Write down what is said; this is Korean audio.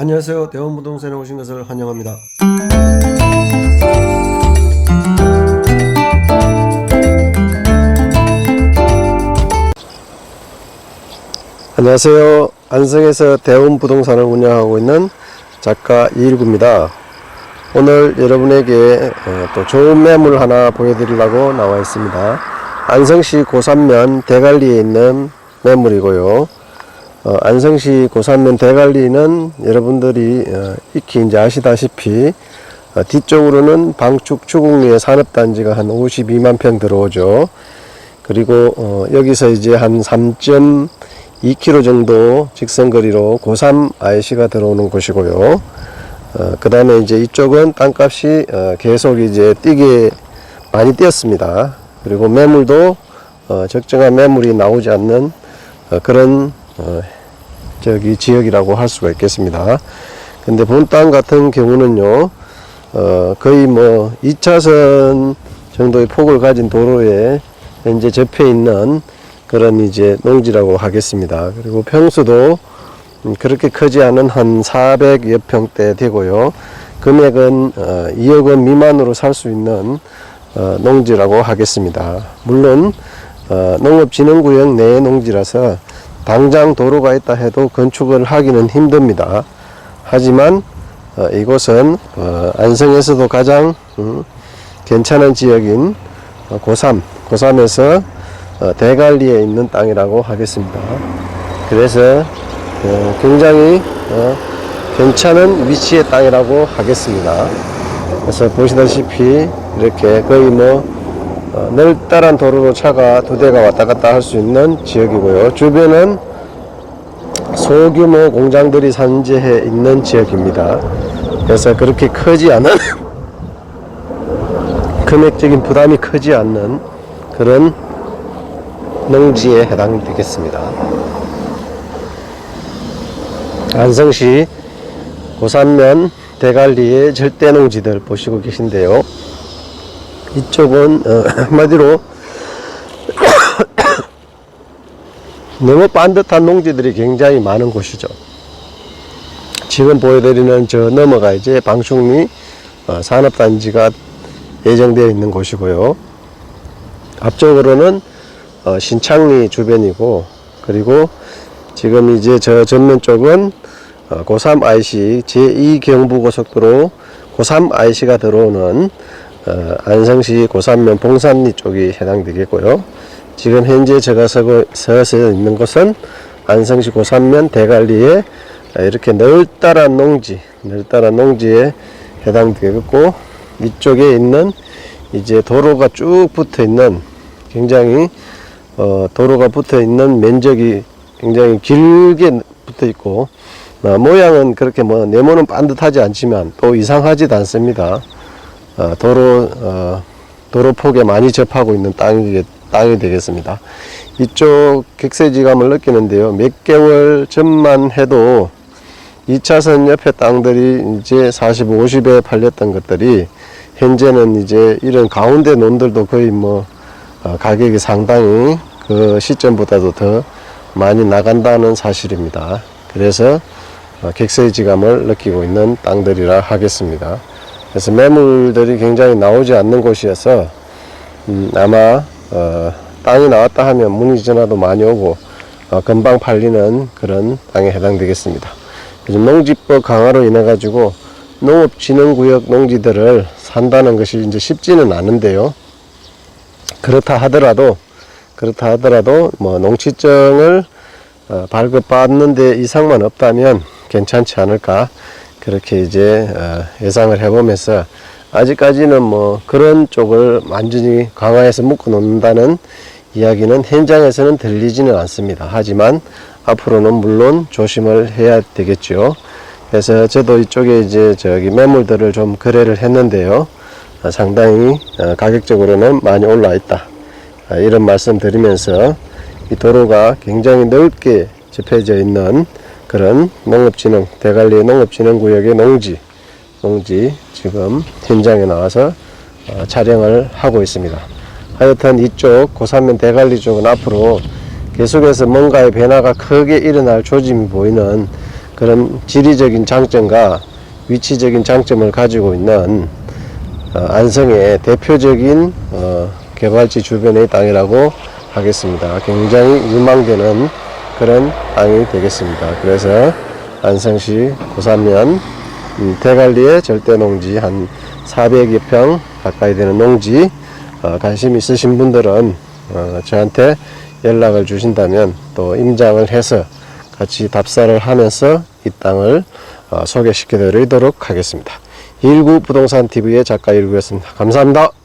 안녕하세요. 대원부동산에 오신 것을 환영합니다. 안녕하세요. 안성에서 대원부동산을 운영하고 있는 작가 이일구입니다. 오늘 여러분에게 어, 또 좋은 매물 하나 보여드리려고 나와 있습니다. 안성시 고산면 대관리에 있는 매물이고요. 어, 안성시 고산면 대관리는 여러분들이 어, 익히 이제 아시다시피 어, 뒤쪽으로는 방축 추궁리의 산업단지가 한 52만 평 들어오죠. 그리고 어, 여기서 이제 한 3.2km 정도 직선거리로 고삼 IC가 들어오는 곳이고요. 어, 그 다음에 이제 이쪽은 땅값이 어, 계속 이제 뛰게 많이 뛰었습니다. 그리고 매물도 어, 적정한 매물이 나오지 않는 어, 그런 어, 저기 지역이라고 할 수가 있겠습니다. 근데 본땅 같은 경우는요, 어, 거의 뭐 2차선 정도의 폭을 가진 도로에 현재 접해 있는 그런 이제 농지라고 하겠습니다. 그리고 평수도 음, 그렇게 크지 않은 한 400여 평대 되고요. 금액은 어, 2억 원 미만으로 살 수 있는 어, 농지라고 하겠습니다. 물론 어, 농업진흥구역 내 농지라서 당장 도로가 있다 해도 건축을 하기는 힘듭니다. 하지만 어, 이곳은 어, 안성에서도 가장 음, 괜찮은 지역인 어, 고삼, 고삼에서 어, 대관리에 있는 땅이라고 하겠습니다. 그래서 어, 굉장히 어, 괜찮은 위치의 땅이라고 하겠습니다. 그래서 보시다시피 이렇게 거의 뭐 어, 널따란 도로로 차가 두 대가 왔다 갔다 할 수 있는 지역이고요. 주변은 소규모 공장들이 산재해 있는 지역입니다. 그래서 그렇게 크지 않은 금액적인 부담이 크지 않는 그런 농지에 해당되겠습니다. 안성시 고산면 대관리의 절대 농지들 보시고 계신데요. 이쪽은 어, 한마디로 너무 반듯한 농지들이 굉장히 많은 곳이죠. 지금 보여드리는 저 너머가 이제 방충리 어, 산업단지가 예정되어 있는 곳이고요. 앞쪽으로는 어, 신창리 주변이고 그리고 지금 이제 저 전면 쪽은 어, 고3 IC 제2경부고속도로 고3 IC가 들어오는 어, 안성시 고산면 봉산리 쪽이 해당되겠고요. 지금 현재 제가 서고, 서서 있는 곳은 안성시 고산면 대관리에 이렇게 널따란 농지, 널따란 농지에 해당되겠고 이쪽에 있는 이제 도로가 쭉 붙어 있는 굉장히 어, 도로가 붙어 있는 면적이 굉장히 길게 붙어 있고 어, 모양은 그렇게 뭐 네모는 반듯하지 않지만 또 이상하지도 않습니다. 어, 도로 어, 도로 폭에 많이 접하고 있는 땅이 땅이 되겠습니다. 이쪽 객세지감을 느끼는데요. 몇 개월 전만 해도 2차선 옆에 땅들이 이제 40, 50에 팔렸던 것들이 현재는 이제 이런 가운데 논들도 거의 뭐 어, 가격이 상당히 그 시점보다도 더 많이 나간다는 사실입니다. 그래서 어, 객세지감을 느끼고 있는 땅들이라 하겠습니다. 그래서 매물들이 굉장히 나오지 않는 곳이어서 음, 아마 어, 땅이 나왔다 하면 문의 전화도 많이 오고 어, 금방 팔리는 그런 땅에 해당되겠습니다. 요즘 농지법 강화로 인해 가지고 농업진흥구역 농지들을 산다는 것이 이제 쉽지는 않은데요. 그렇다 하더라도 그렇다 하더라도 뭐 농지증을 어, 발급받는 데 이상만 없다면 괜찮지 않을까 그렇게 이제 어, 예상을 해보면서 아직까지는 뭐 그런 쪽을 완전히 강화해서 묶어 놓는다는 이야기는 현장에서는 들리지는 않습니다. 하지만 앞으로는 물론 조심을 해야 되겠죠. 그래서 저도 이쪽에 이제 저기 매물들을 좀 거래를 했는데요. 아, 상당히 어, 가격적으로는 많이 올라 있다. 아, 이런 말씀 드리면서 이 도로가 굉장히 넓게 접해져 있는 그런 농업진흥, 대관리 농업진흥구역의 농지, 농지 지금 현장에 나와서 어, 촬영을 하고 있습니다. 하여튼 이쪽 고산면 대관리 쪽은 앞으로 계속해서 뭔가의 변화가 크게 일어날 조짐이 보이는 그런 지리적인 장점과 위치적인 장점을 가지고 있는 어, 안성의 대표적인 어, 개발지 주변의 땅이라고 하겠습니다. 굉장히 유망되는 그런 땅이 되겠습니다. 그래서 안성시 고산면 음, 대관리의 절대 농지 한 400여 평 가까이 되는 농지 어, 관심 있으신 분들은 어, 저한테 연락을 주신다면 또 임장을 해서 같이 답사를 하면서 이 땅을 어, 소개시켜 드리도록 하겠습니다. 일구 부동산 TV의 작가 일구였습니다. 감사합니다.